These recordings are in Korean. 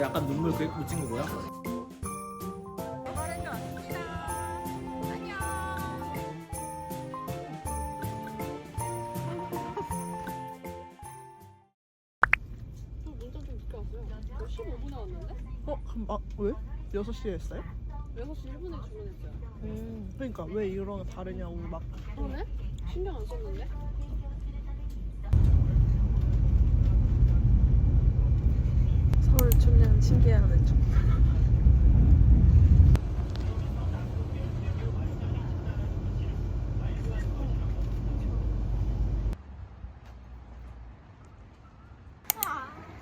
약간 눈물 그 묻힌 거 뭐야? 저 문자 좀 늦게 왔어요. 15분에 왔는데? 어? 그럼 아 왜? 6시에 했어요? 6시 1분에 주문했어요. 음 그러니까 왜 이런 거 다르냐고 막 그러네? 신경 안 썼는데? 서울 춘내는 신기해하는 중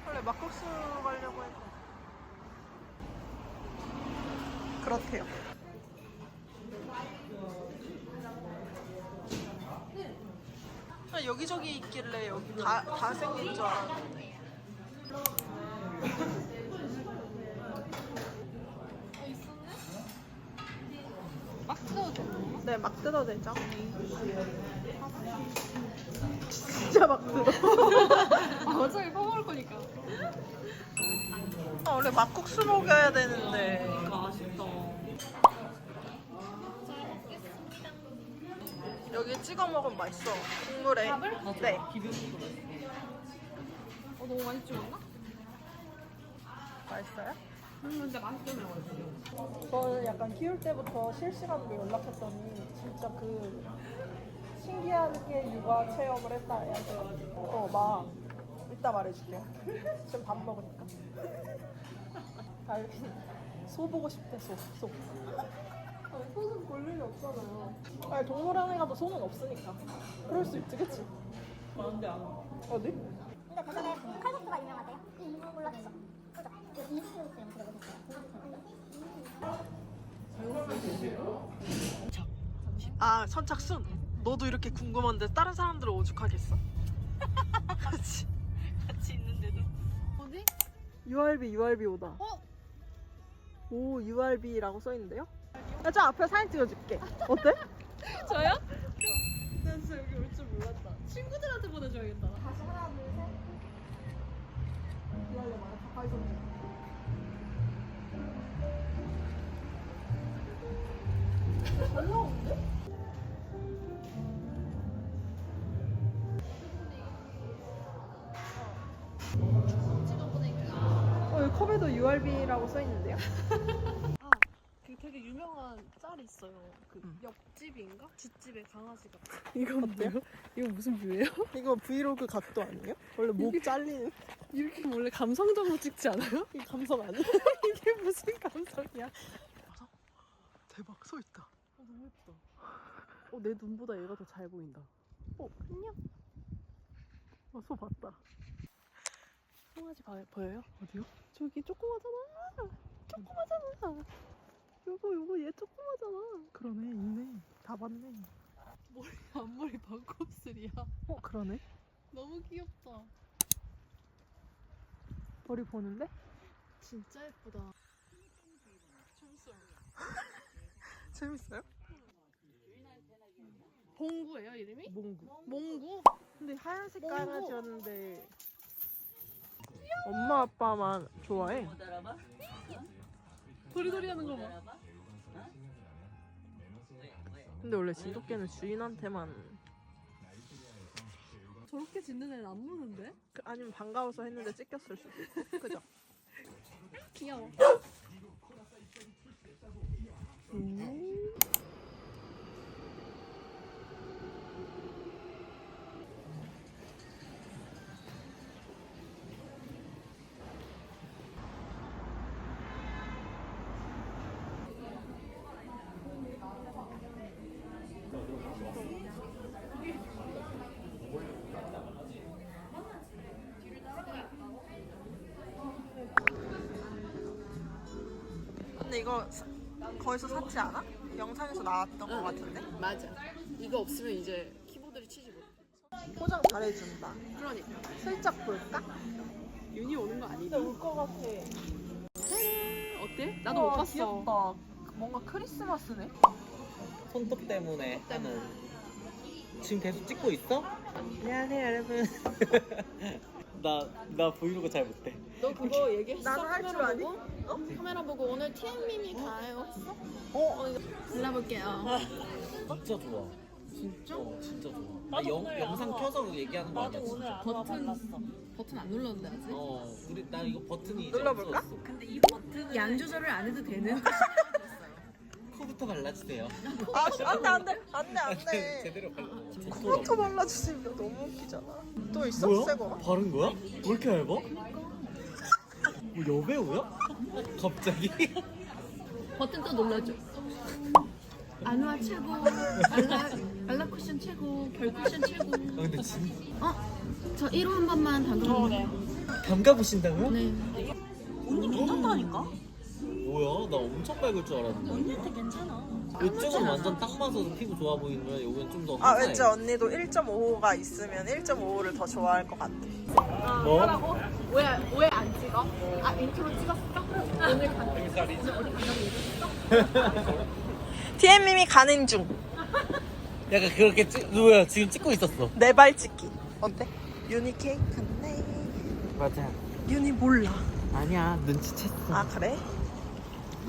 원래 막국수 가려고 했는데 그렇대요. 아, 여기저기 있길래 여기 다, 다 생긴 줄 알았는데 막 뜯어도 되는 네, 막 뜯어도 되죠? 진짜 막 뜯어. 아, 어차피 퍼먹을 거니까. 아, 원래 막국수 먹여야 되는데. 아쉽다. 여기 찍어 먹으면 맛있어. 국물에. 네. 어, 너무 많이 찍었나? 맛있어요? 음, 근데 맛있더라고요. 저는 약간 키울 때부터 실시간으로 연락했더니 진짜 그 신기하게 육아 체험을 했다 해서 어, 막 이따 말해줄게요. 지금 밥 먹으니까. 달빈 소 보고 싶대 소 소. 소는 볼 일이 없잖아요. 아니 동물원에 가도 소는 없으니까. 그럴 수 있지, 그치? 어디? 근데 그전에 칼국수가 유명하대요. 몰랐어. 아 선착순. 너도 이렇게 궁금한데 다른 사람들은 오죽하겠어? 그치? 같이 있는데도. 어디? URB URB 오다. 어? 오 URB라고 써 있는데요? 야, 저 앞에 사진 찍어줄게. 어때? 저요? 난 진짜 여기 올 줄 몰랐다. 친구들한테 보내줘야겠다. 다시 하나, 둘, 셋. 어, 여기 컵에도 URB라고 써 있는데요? 아, 그 되게 유명한 짤이 있어요. 그 음. 옆집인가? 뒷집에 강아지가. 이거 어때요? 이거 무슨 뷰예요? 이거 브이로그 각도 아니에요? 원래 목 잘리는 이렇게 원래 감성적으로 찍지 않아요? 이 감성 아니야? 이게 무슨 감성이야? 대박 서 있다. 어, 너무 예쁘다. 어, 내 눈보다 얘가 더 잘 보인다. 어, 안녕. 어, 소 봤다. 송아지 봐, 보여요? 어디요? 저기 조그마잖아. 조그마잖아. 요거 요거 얘 조그마잖아. 그러네, 있네. 다 봤네. 머리 앞머리 반곱슬이야. 어, 그러네. 너무 귀엽다. 머리 보는데? 진짜 예쁘다. 재밌어요. 봉구예요 이름이? 몽구. 몽구? 근데 하얀색 몽구. 강아지였는데 엄마 아빠만 좋아해. 도리도리 하는 거 봐. 근데 원래 진돗개는 주인한테만 저렇게 짖는 애는 안 무는데? 그- 아니면 반가워서 했는데 찢겼을 수도 있고. 그죠? 귀여워. 근데 이거 사- 거기서 샀지 않아? 영상에서 나왔던 것 같은데? 맞아. 이거 없으면 이제 키보드를 치지 못해. 포장 잘해준다. 그러니까. 슬쩍 볼까? 윤이 오는 거 아니지? 올것 같아. 어때? 나도 못 봤어. 귀엽다. 뭔가 크리스마스네. 손톱 때문에 하는 지금 계속 찍고 있어? 안녕하세요 여러분 나, 나 브이로그 잘 못해 너 그거 얘기했어? 나는 할줄 카메라 아니? 보고? 어? 카메라 보고 오늘 TM님이 가요 했어? 어? 어 골라볼게요 진짜 좋아. 진짜? 어, 진짜 좋아. 나 영, 영상 켜서 얘기하는 거 아니야? 진짜. 버튼 버튼 안 눌렀는데 아직? 어, 우리 나 이거 버튼이 이제 눌러볼까? 없어졌어. 근데 이 버튼은 양 조절을 안 해도 되는 코부터 발라주세요. 아 안 돼 안 돼 안 돼 안 돼. 제대로 발라. 코부터 발라주시면 너무 웃기잖아. 또 있어? 뭐야? 새거. 바른 거야? 왜 이렇게 얇아? 뭐 여배우야? 갑자기? 버튼 또 눌러줘 안화 최고 알라 알라 쿠션 최고 결 쿠션 최고 아, 근데 진 어? 저 1호 한 번만 담가주세요 담가 보신다고요? 네 언니 괜찮다니까? 뭐야? 나 엄청 밝을 줄 알았는데. 언니한테 괜찮아. 이쪽은 완전 딱 맞아서 피부 좋아 보이는 거야. 여기는 좀더 아 왠지 언니도 1.5가 있으면 1.5를 더 좋아할 것 같아. 뭐? 하라고? 왜왜 안 찍어? 아 인트로 찍었어? 오늘 간 TM님이 가는 중. 약간 그렇게 찍, 누구야? 지금 찍고 있었어. 내 발 찍기. 어때? 유니 케이크 같네. 맞아. 유니 몰라. 아니야, 눈치챘어. 아 그래?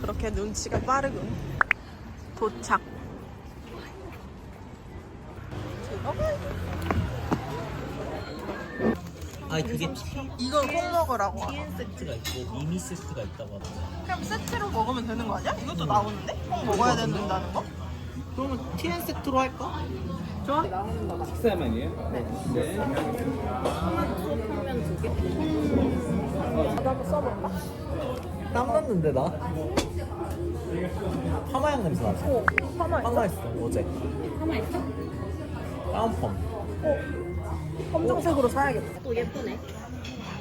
그렇게 눈치가 빠르군. 도착. 아니, 그게 티, 이건 꼭 먹으라고. 하나. TN 세트가 있고, 미니 세트가 있다고 하더라. 그냥 세트로 먹으면 되는 거 아니야? 이것도 나오는데? 꼭 먹어야 된다는 거? 그러면 TN 세트로 할까? 식사만이에요? 네. 나도 한번 써볼까? 땀 났는데, 나? 파마향 냄새 나지? 어, 파마 있어? 파마했어, 어제. 가만 있어? 다운펌. 검정색으로 사야겠다. 또 예쁘네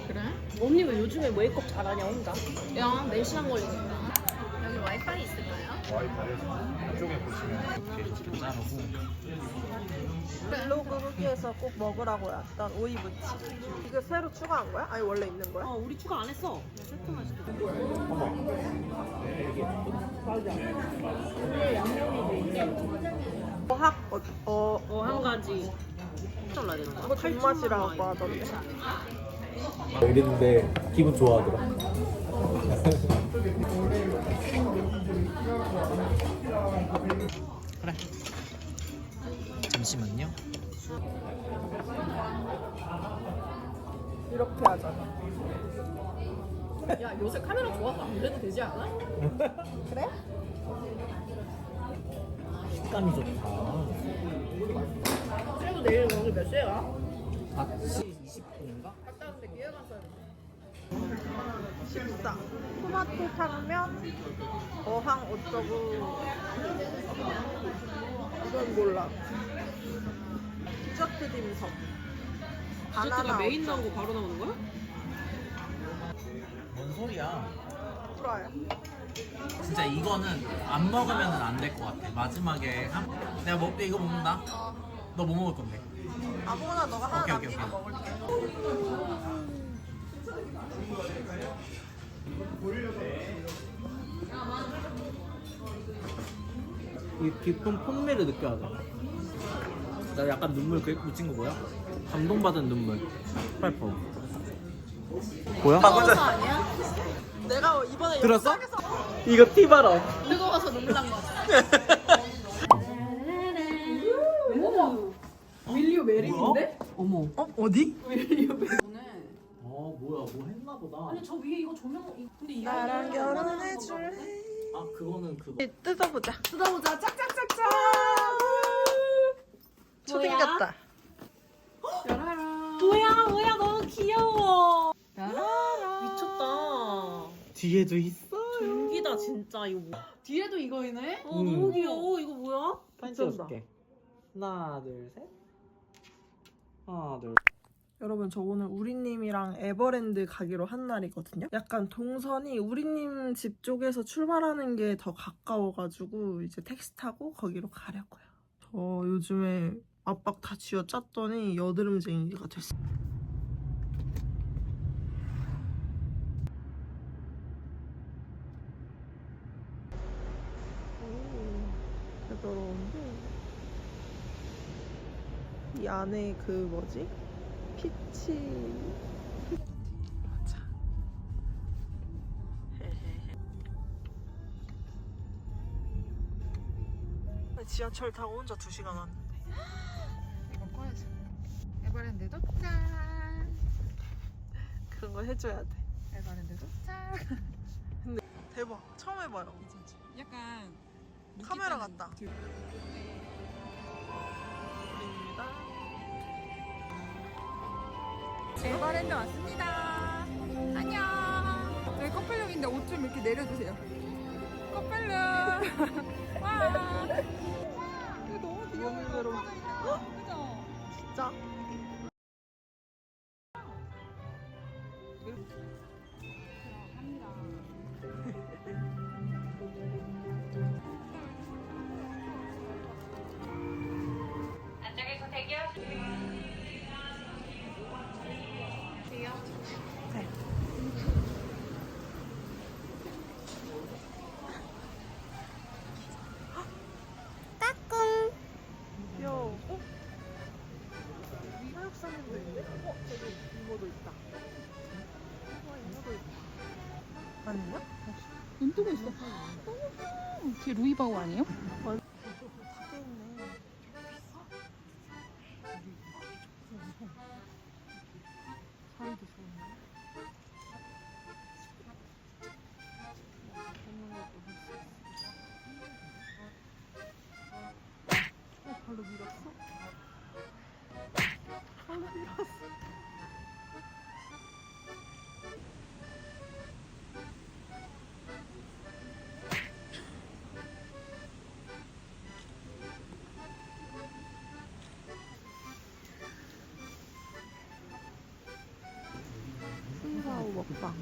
그래? 언니 왜 요즘에 메이크업 잘하냐 혼자? 야 4시간 걸리겠다 여기 와이파이 있을까요? 이렇게 자르고. 블로그 후기에서 꼭 먹으라고 했던 오이 무치. 이거 새로 추가한 거야? 아니 원래 있는 거야? 어 우리 추가 안 했어 세트만 시켰어 어학 어, 어, 어한 가지 잘라야 되는 거야? 그거 존맛이라고 하던데. 이랬는데 기분 좋아하더라. 그래. 잠시만요. 이렇게 하잖아. 야 요새 카메라 좋아서 안 그래도 되지 않아? 그래? 식감이 좋다. 내일 오늘 몇 시에 가? 아침 20분인가? 갔다 오는데 기회가 있어요 식사. 토마토 탕면, 어항 어쩌고. 이건 몰라. 디저트 딤섬. 바나나 어쩌고. 나오고 바로 나오는 거야? 뭔 소리야? 좋아요. 진짜 이거는 안 먹으면 안 될 것 같아. 마지막에 한... 내가 먹 이거 먹는다. 너 뭐 먹을 건데? 아무거나 너가 하나 오케이, 오케이, 남기고 오케이. 먹을게. 이 깊은 폰미를 느껴야 돼. 나 약간 눈물 그 묻힌 거 뭐야? 감동받은 눈물. 팔퍼. 뭐야? 뜨거워서 아니야? 내가 이번에 들었어? 영상에서 이거 티 봐라. 뜨거워서 눈물 난거같 아 밀리오 메릭인데? 어머. 어 어디? 어 뭐야 뭐 했나 보다. 아니 저 위에 이거 조명 이- 근데 이거 나랑 결혼해 줄래? 아 그거는 그거. 뜯어보자. 뜯어보자 짝짝짝짝. 야라라 뭐야 뭐야 너무 귀여워. 미쳤다. 뒤에도 있어. 전기다 진짜 이거. 뭐- 뒤에도 이거이네? 어 음. 너무 귀여워 이거 뭐야? 사진 찍어줄게. 하나 둘 셋. 하나 둘. 여러분 저 오늘 우리님이랑 에버랜드 가기로 한 날이거든요. 약간 동선이 우리님 집 쪽에서 출발하는 게 더 가까워가지고 이제 택시 타고 거기로 가려고요. 저 요즘에 압박 다 쥐어 짰더니 여드름쟁이가 됐어. 오, 부드러운데 안에 그 뭐지? 피치. 맞아. 지하철 타고 혼자 2시간 왔는데 이거 꺼야지. 에버랜드 도착. 그런 거 해줘야 돼. 에버랜드 도착. 근데 대박. 처음 해봐요. 약간 카메라 같다. 뒤... 에버랜드 왔습니다. 안녕. 저희 커플룩인데 옷 좀 이렇게 내려주세요. 커플룩. 와. 이거 너무 귀여워. 너무. 그죠? 진짜 눈 뜨고 있어. 뒤에 루이바우 아니에요? 먹방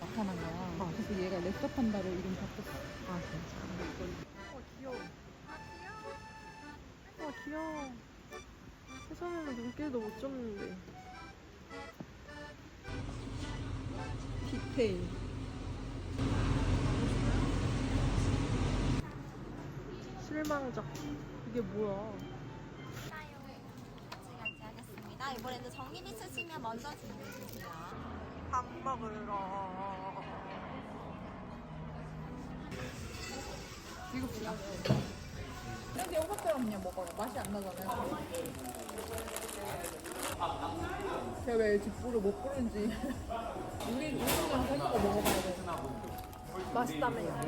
나타난 거야. 그래서 얘가 랩터 판다로 이름 바꿨어. 아 진짜 어 귀여워 아 귀여워 세상에는 눈길도 못 줬는데 디테일 실망작 이게 뭐야 하겠습니다. 이번에는 정립 있으시면 먼저 주세요. 밥 먹으러 이거 뭐야? 이렇게 영상처럼 그냥 먹어요. 맛이 안 나잖아요. 제가 왜 집부를 못 부른지. 우리 우리랑 해보고 먹어봐야 돼. 맛있다며요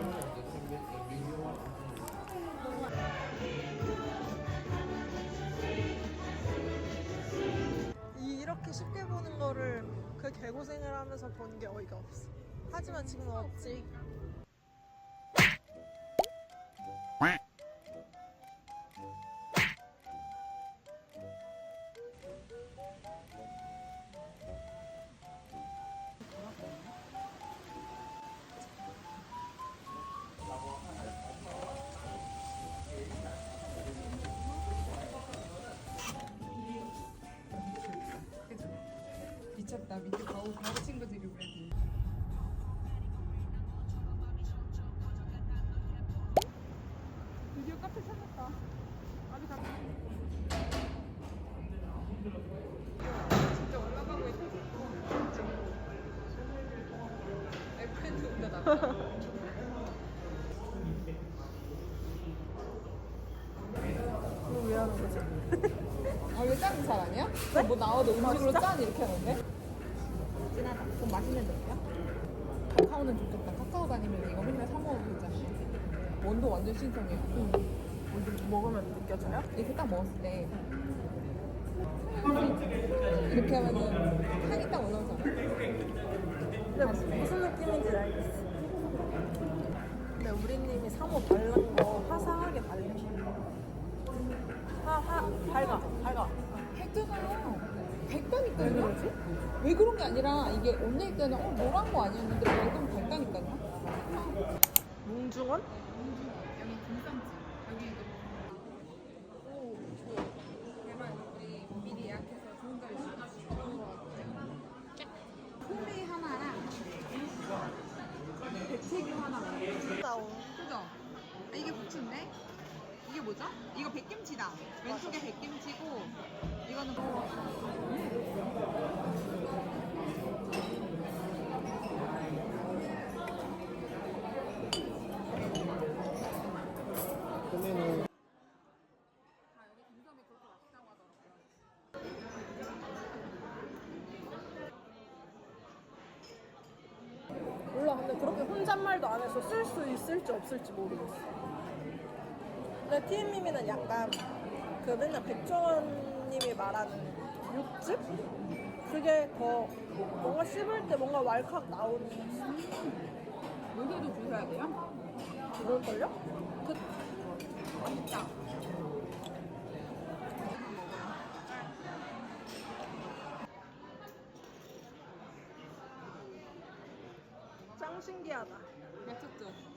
이- 이렇게 쉽게 보는 거를 그 개고생을 하면서 본 게 어이가 없어 하지만 지금 없지 미쳤다. 밑에 바우 바우 친구들이 그랬는데. 드디어 카페 찾았다. 아주 가. 진짜 올라가고 있어. 진짜. 에프렌드 온다 나. 아왜 짜는 잘 아니야? 뭐 나와도 음식으로 짠 이렇게 하는데? 진하다. 좀 맛있는 데야? 카카오는 좋겠다. 카카오 다니면 이거 맨날 사 먹어도 되잖아. 원도 완전 신선해. 어디 먹으면 느껴져요? 이렇게 딱 먹었을 때 이렇게 하면은 향이 딱 올라오잖아. 근데 무슨, 느낌인지 알겠어 근데 우리님이 사모 바른 거 화사하게 바르시는 화화 밝아 밝아 밝잖아요. 밝다니까요. 왜 그런 게 아니라 이게 온라인 때는 어 노란 거 아니었는데 밝으면 밝다니까요. 뭉중원? 여기 금상집. 여기 이거. 오, 좋아. 대만 우리 미리 예약해서 좋은 거 있어. 좋은 거 같아요. 소리 뭐죠? 이거 백김치다. 왼쪽에 백김치고 이거는 뭐아 여기 dimsum이 그렇게 맛있다고 하더라고요. 몰라 근데 그렇게 혼잣말도 안 해서 쓸 수 있을지 없을지 모르겠어 근데 TM님이는 약간 그 맨날 백종원님이 말하는 육즙? 그게 더 뭔가 씹을 때 뭔가 왈칵 나오는 여기도 주셔야 돼요? 그럴걸요? 그 맛있다. 짱 신기하다 맛있죠?